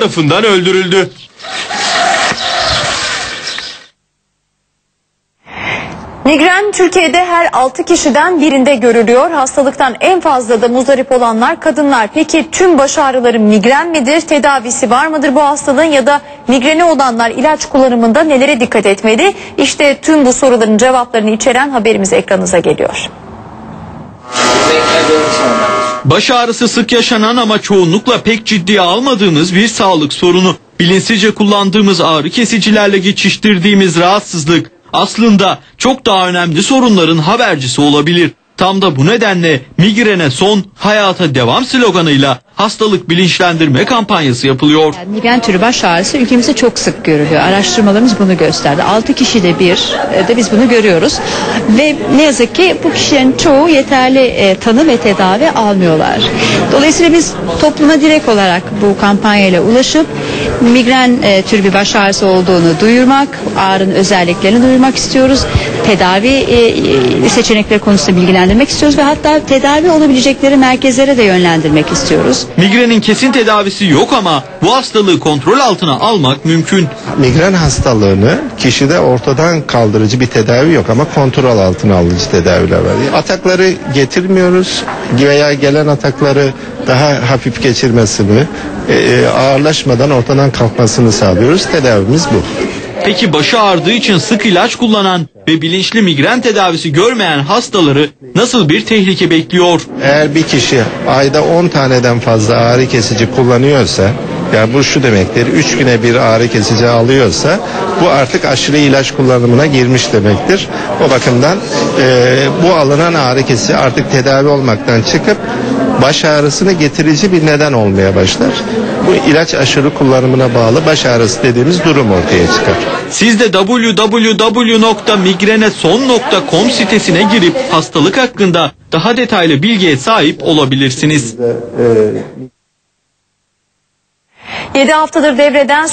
tarafından öldürüldü. Migren Türkiye'de her 6 kişiden birinde görülüyor. Hastalıktan en fazla da muzdarip olanlar kadınlar. Peki tüm baş ağrıları migren midir? Tedavisi var mıdır bu hastalığın ya da migreni olanlar ilaç kullanımında nelere dikkat etmeli? İşte tüm bu soruların cevaplarını içeren haberimiz ekranınıza geliyor. Baş ağrısı sık yaşanan ama çoğunlukla pek ciddiye almadığımız bir sağlık sorunu. Bilinçsizce kullandığımız ağrı kesicilerle geçiştirdiğimiz rahatsızlık aslında çok daha önemli sorunların habercisi olabilir. Tam da bu nedenle migrene son, hayata devam sloganıyla hastalık bilinçlendirme kampanyası yapılıyor. Migren türü baş ağrısı ülkemizde çok sık görülüyor. Araştırmalarımız bunu gösterdi. 6 kişide bir e, de biz bunu görüyoruz. Ve ne yazık ki bu kişilerin çoğu yeterli e, tanı ve tedavi almıyorlar. Dolayısıyla biz topluma direkt olarak bu kampanyayla ulaşıp migren e, türü bir baş ağrısı olduğunu duyurmak, ağrının özelliklerini duyurmak istiyoruz. Tedavi e, e, seçenekleri konusunda bilgilendirmek istiyoruz ve hatta tedavi olabilecekleri merkezlere de yönlendirmek istiyoruz. Migrenin kesin tedavisi yok ama bu hastalığı kontrol altına almak mümkün. Migren hastalığını kişide ortadan kaldırıcı bir tedavi yok ama kontrol altına alıcı tedaviler var. Atakları getirmiyoruz veya gelen atakları daha hafif geçirmesini, e, e, ağırlaşmadan ortadan kalkmasını sağlıyoruz. Tedavimiz bu. Peki başı ağrıdığı için sık ilaç kullanan ve bilinçli migren tedavisi görmeyen hastaları nasıl bir tehlike bekliyor? Eğer bir kişi ayda 10 taneden fazla ağrı kesici kullanıyorsa yani bu şu demektir 3 güne bir ağrı kesici alıyorsa bu artık aşırı ilaç kullanımına girmiş demektir. O bakımdan e, bu alınan ağrı kesici artık tedavi olmaktan çıkıp baş ağrısını getirici bir neden olmaya başlar. Bu ilaç aşırı kullanımına bağlı baş ağrısı dediğimiz durum ortaya çıkar. Siz de www.migreneson.com sitesine girip hastalık hakkında daha detaylı bilgiye sahip olabilirsiniz. 7 haftadır devreden